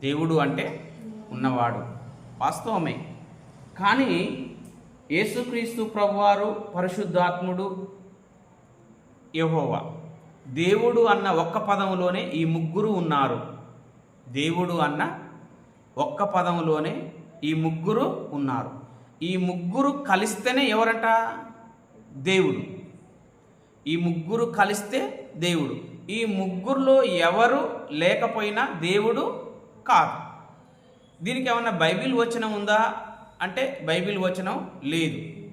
దేవుడు అంటే ఉన్నవాడు. వాస్తవమే. కానీ యేసుక్రీస్తు ప్రభువారు పరిశుద్ధాత్ముడు యహోవా. దేవుడు అన్న ఒక్క పదంలోనే ఈ ముగ్గురు ఉన్నారు. దేవుడు అన్న ఒక్క పదంలోనే ఈ ముగ్గురు ఉన్నారు. ఈ ముగ్గురు కలిస్తేనే ఎవరంట? దేవుడు. ఈ ముగ్గురు కలిస్తే దేవుడు. ఈ ముగ్గురులో ఎవరు లేకపోయినా దేవుడు కాదు. దీనికి ఏమన్నా బైబిల్ వచనం ఉందా? అంటే బైబిల్ వచనం లేదు.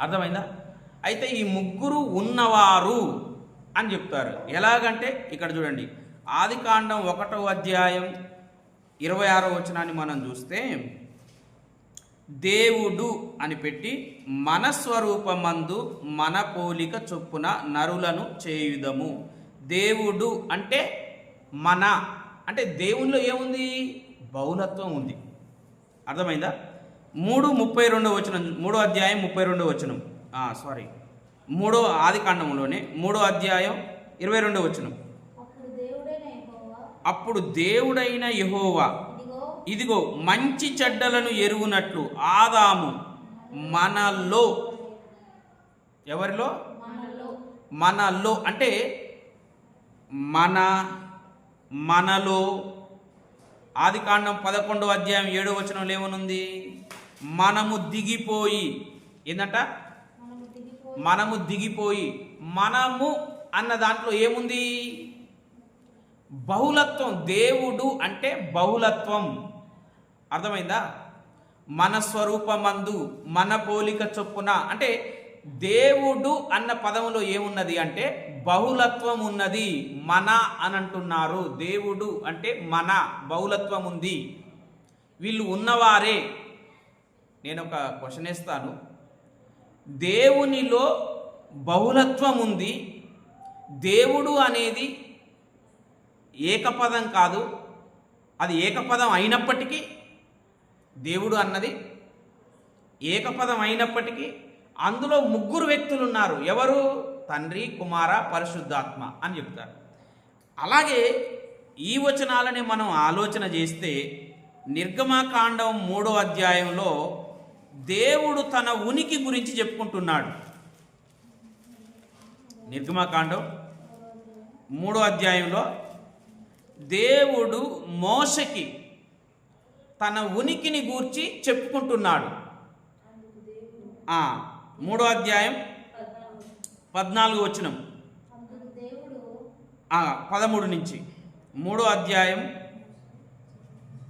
అర్థమైందా? అయితే ఈ ముగ్గురు ఉన్నవారు అని చెప్తారు. ఎలాగంటే ఇక్కడ చూడండి. ఆది కాండం ఒకటో అధ్యాయం ఇరవై ఆరో వచనాన్ని మనం చూస్తే దేవుడు అని పెట్టి మనస్వరూపమందు మన పోలిక చొప్పున నరులను చేయుదము. దేవుడు అంటే మన. అంటే దేవునిలో ఏముంది? బహుళత్వం ఉంది. అర్థమైందా? మూడు ముప్పై రెండో వచనం మూడో అధ్యాయం ముప్పై రెండో వచనం. సారీ మూడో ఆది కాండంలోనే మూడో అధ్యాయం ఇరవై రెండో వచనం. అప్పుడు దేవుడైన యెహోవా ఇదిగో మంచి చెడ్డలను ఎరుగునట్లు ఆదాము మనలో ఎవరిలో? మనలో. అంటే మన మనలో ఆదికాండం పదకొండవ అధ్యాయం ఏడో వచనంలో ఏమనుంది? మనము దిగిపోయి ఏంటంట మనము దిగిపోయి మనము దిగిపోయి మనము అన్న దాంట్లో ఏముంది? బహుళత్వం దేవుడు అంటే బహుళత్వం. అర్థమైందా? మన స్వరూపమందు మన పోలిక చొప్పున అంటే దేవుడు అన్న పదంలో ఏమున్నది అంటే బహుళత్వం ఉన్నది మన అని అంటున్నారు దేవుడు అంటే మన బహుళత్వం ఉంది వీళ్ళు ఉన్నవారే. నేను ఒక క్వశ్చన్ ఇస్తాను దేవునిలో బహుళత్వం ఉంది దేవుడు అనేది ఏకపదం కాదు. అది ఏకపదం అయినప్పటికీ దేవుడు అన్నది ఏకపదం అయినప్పటికీ అందులో ముగ్గురు వ్యక్తులు ఉన్నారు ఎవరు? తండ్రి కుమార పరిశుద్ధాత్మ అని చెప్తారు. అలాగే ఈ వచనాలని మనం ఆలోచన చేస్తే నిర్గమకాండం మూడో అధ్యాయంలో దేవుడు తన ఉనికి గురించి చెప్పుకుంటున్నాడు. నిర్గమకాండం మూడో అధ్యాయంలో దేవుడు మోసకి తన ఉనికిని గూర్చి చెప్పుకుంటున్నాడు. మూడో అధ్యాయం పద్నాలుగు వచనం. పదమూడు నుంచి. మూడో అధ్యాయం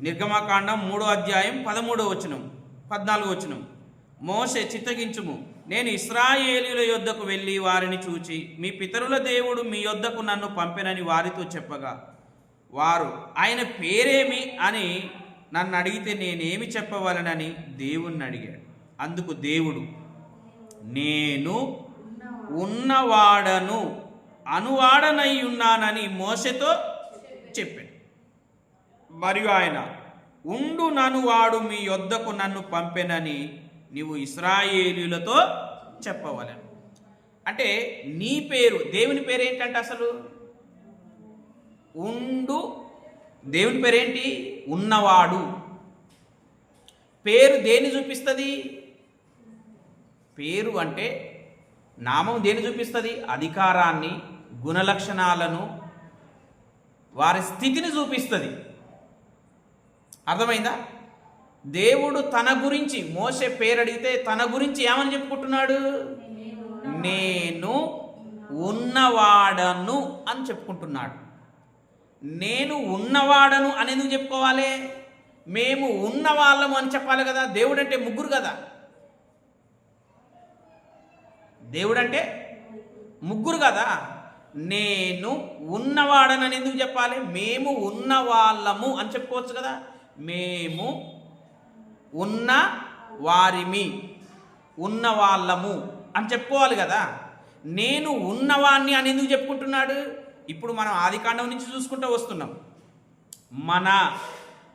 నిర్గమాకాండం మూడో అధ్యాయం పదమూడో వచనం పద్నాలుగో వచనం. మోసే చిత్తగించుము నేను ఇస్రాయేలీల యొద్దకు వెళ్ళి వారిని చూచి మీ పితరుల దేవుడు మీ యొద్దకు నన్ను పంపెనని వారితో చెప్పగా వారు ఆయన పేరేమి అని నన్ను అడిగితే నేనేమి చెప్పవలనని దేవుణ్ణి అడిగాడు. అందుకు దేవుడు నేను ఉన్నవాడను అనువాడనై ఉన్నానని మోసతో చెప్పాడు. మరియు ఆయన ఉండు నన్ను వాడు మీ యొద్దకు నన్ను పంపెనని నీవు ఇస్రాయేలీలతో చెప్పవలను. అంటే నీ పేరు దేవుని పేరు ఏంటంటే అసలు? ఉండు దేవుని పేరేంటి? ఉన్నవాడు. పేరు దేని చూపిస్తుంది? పేరు అంటే నామం దేని చూపిస్తుంది? అధికారాన్ని గుణలక్షణాలను వారి స్థితిని చూపిస్తుంది. అర్థమైందా? దేవుడు తన గురించి మోసే పేరు అడిగితే తన గురించి ఏమని చెప్పుకుంటున్నాడు? నేను ఉన్నవాడను అని చెప్పుకుంటున్నాడు. నేను ఉన్నవాడను అని ఎందుకు చెప్పుకోవాలి? మేము ఉన్నవాళ్ళము అని చెప్పాలి కదా దేవుడు అంటే ముగ్గురు కదా. దేవుడంటే ముగ్గురు కదా? నేను ఉన్నవాడనని ఎందుకు చెప్పాలి? మేము ఉన్నవాళ్ళము అని చెప్పుకోవచ్చు కదా? మేము ఉన్న వారిమి ఉన్నవాళ్ళము అని చెప్పుకోవాలి కదా? నేను ఉన్నవాణ్ణి అని ఎందుకు చెప్పుకుంటున్నాడు? ఇప్పుడు మనం ఆదికాండం నుంచి చూసుకుంటూ వస్తున్నాం. మన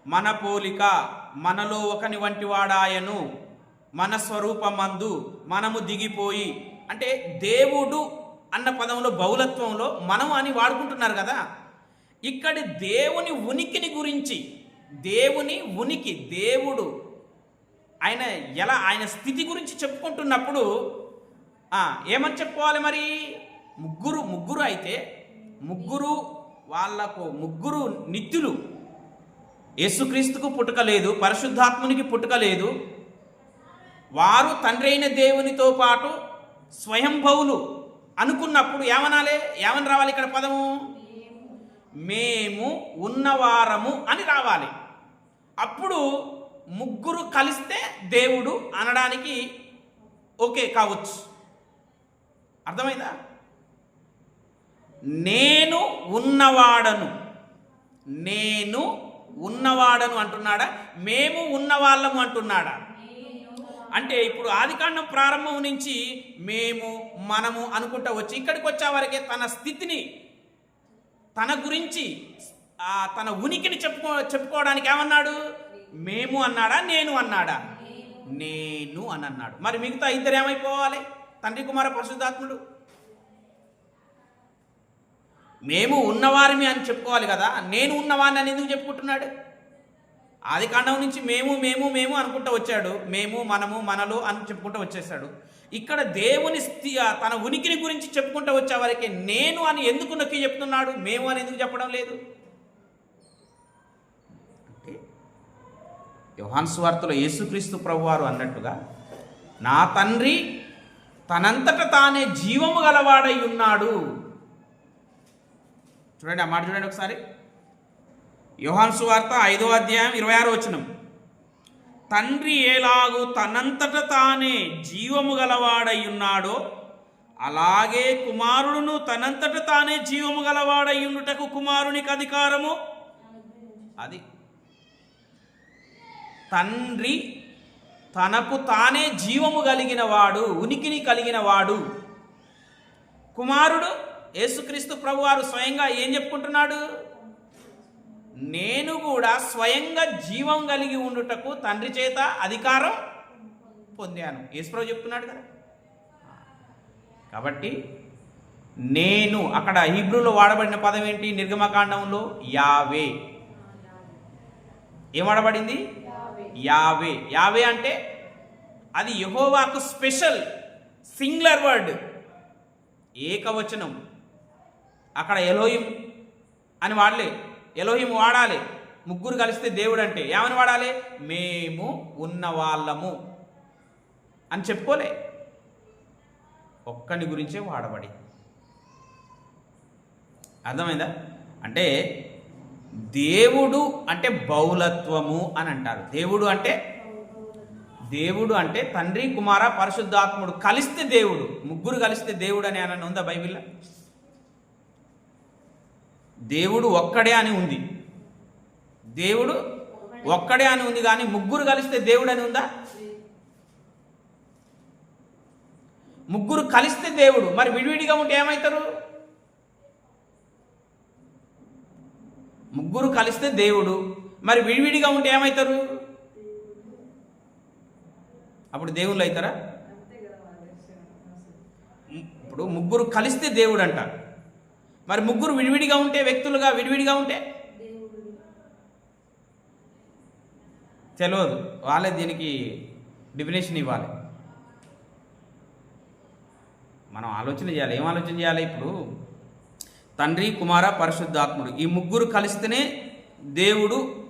మన పోలిక మనలో ఒకని వంటి వాడాయను మన స్వరూపమందు మనము దిగిపోయి అంటే దేవుడు అన్న పదంలో బహుళత్వంలో మనం అని వాడుకుంటున్నారు కదా. ఇక్కడి దేవుని ఉనికిని గురించి దేవుని ఉనికి దేవుడు ఆయన ఎలా ఆయన స్థితి గురించి చెప్పుకుంటున్నప్పుడు ఏమని చెప్పుకోవాలి మరి? ముగ్గురు ముగ్గురు అయితే ముగ్గురు వాళ్ళకు ముగ్గురు నిత్యులు. యేసుక్రీస్తుకు పుట్టుక లేదు పరిశుద్ధాత్మునికి పుట్టుక లేదు. వారు తండ్రి అయిన దేవునితో పాటు స్వయంభవులు అనుకున్నప్పుడు ఏమనాలి? ఏమని రావాలి ఇక్కడ పదము? మేము ఉన్నవారము అని రావాలి. అప్పుడు ముగ్గురు కలిస్తే దేవుడు అనడానికి ఓకే కావచ్చు. అర్థమైందా? నేను ఉన్నవాడను. నేను ఉన్నవాడను అంటున్నాడా? మేము ఉన్నవాళ్ళము అంటున్నాడా? అంటే ఇప్పుడు ఆదికాండం ప్రారంభం నుంచి మేము మనము అనుకుంటా వచ్చి ఇక్కడికి వచ్చే వరకే తన స్థితిని తన గురించి ఆ తన ఉనికిని చెప్పుకో చెప్పుకోవడానికి ఏమన్నాడు? మేము అన్నాడా? నేను అన్నాడా? నేను అని అన్నాడు. మరి మిగతా ఇద్దరు ఏమైపోవాలి? తండ్రి కుమార పరిశుద్ధాత్ముడు? మేము ఉన్నవారిమి అని చెప్పుకోవాలి కదా. నేను ఉన్నవాడిని అని ఎందుకు చెప్పుకుంటున్నాడు? ఆది కాండం నుంచి మేము మేము మేము అనుకుంటూ వచ్చాడు. మేము మనము మనలు అని చెప్పుకుంటూ వచ్చేసాడు ఇక్కడ దేవుని స్థి తన ఉనికిని గురించి చెప్పుకుంటూ వచ్చే వరకే నేను అని ఎందుకు నొక్కి చెప్తున్నాడు? మేము అని ఎందుకు చెప్పడం లేదు? అంటే యోహాన్ స్వార్తలో యేసుక్రీస్తు ప్రభువారు అన్నట్టుగా నా తండ్రి తనంతట తానే జీవము గలవాడై ఉన్నాడు. చూడండి ఆ మాట చూడండి ఒకసారి. యోహాన్సు వార్త ఐదో అధ్యాయం ఇరవై ఆరు వచనం. తండ్రి ఏలాగు తనంతట తానే జీవము గలవాడై ఉన్నాడో అలాగే కుమారుడును తనంతట తానే జీవము గలవాడై ఉండుటకు కుమారునికి అధికారము? అది. తండ్రి తనకు తానే జీవము కలిగిన వాడు ఉనికిని కలిగిన వాడు కుమారుడు యేసుక్రీస్తు ప్రభువారు స్వయంగా ఏం చెప్పుకుంటున్నాడు? నేను కూడా స్వయంగా జీవం కలిగి ఉండుటకు తండ్రి చేత అధికారం పొందాను. యేసుప్రభు చెప్తున్నాడు కదా. కాబట్టి నేను అక్కడ హీబ్రూలో వాడబడిన పదం ఏంటి? నిర్గమకాండంలో యావే. ఏం వాడబడింది? యావే. యావే అంటే అది యహోవాకు స్పెషల్ సింగులర్ వర్డ్. ఏకవచనం. అక్కడ ఎలోయం అని వాడలే. ఎలోహిం వాడాలి. ముగ్గురు కలిస్తే దేవుడు అంటే ఏమని వాడాలి? మేము ఉన్నవాళ్ళము అని చెప్పుకోలే. ఒక్కని గురించే వాడబడి. అర్థమైందా? అంటే దేవుడు అంటే బౌలత్వము అని అంటారు. దేవుడు అంటే? దేవుడు అంటే తండ్రి కుమార పరిశుద్ధాత్ముడు కలిస్తే దేవుడు. ముగ్గురు కలిస్తే దేవుడు అని అని ఉందా బైబిల్లో? దేవుడు ఒక్కడే అని ఉంది. దేవుడు ఒక్కడే అని ఉంది కానీ ముగ్గురు కలిస్తే దేవుడు అని ఉందా? ముగ్గురు కలిస్తే దేవుడు. మరి విడివిడిగా ఉంటే ఏమవుతారు ముగ్గురు కలిస్తే దేవుడు. మరి విడివిడిగా ఉంటే ఏమవుతారు అప్పుడు దేవుళ్ళు అవుతారా? ఇప్పుడు ముగ్గురు కలిస్తే దేవుడు అంట మరి ముగ్గురు విడివిడిగా ఉంటే వ్యక్తులుగా విడివిడిగా ఉంటే? తెలియదు. వాళ్ళే దీనికి డెఫినేషన్ ఇవ్వాలి. మనం ఆలోచన చేయాలి. ఏం ఆలోచన చేయాలి ఇప్పుడు? తండ్రి కుమార పరిశుద్ధాత్ముడు. ఈ ముగ్గురు కలిస్తేనే దేవుడు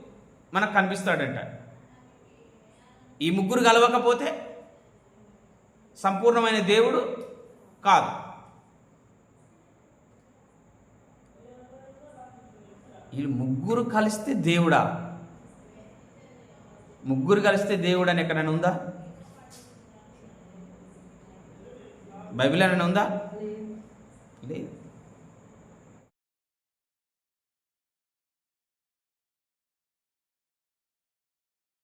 మనకు కనిపిస్తాడంట. ఈ ముగ్గురు కలవకపోతే సంపూర్ణమైన దేవుడు కాదు. వీళ్ళు ముగ్గురు కలిస్తే దేవుడా? ముగ్గురు కలిస్తే దేవుడు అని ఎక్కడైనా ఉందా? బైబిల్ ఏమైనా ఉందా? లేదు.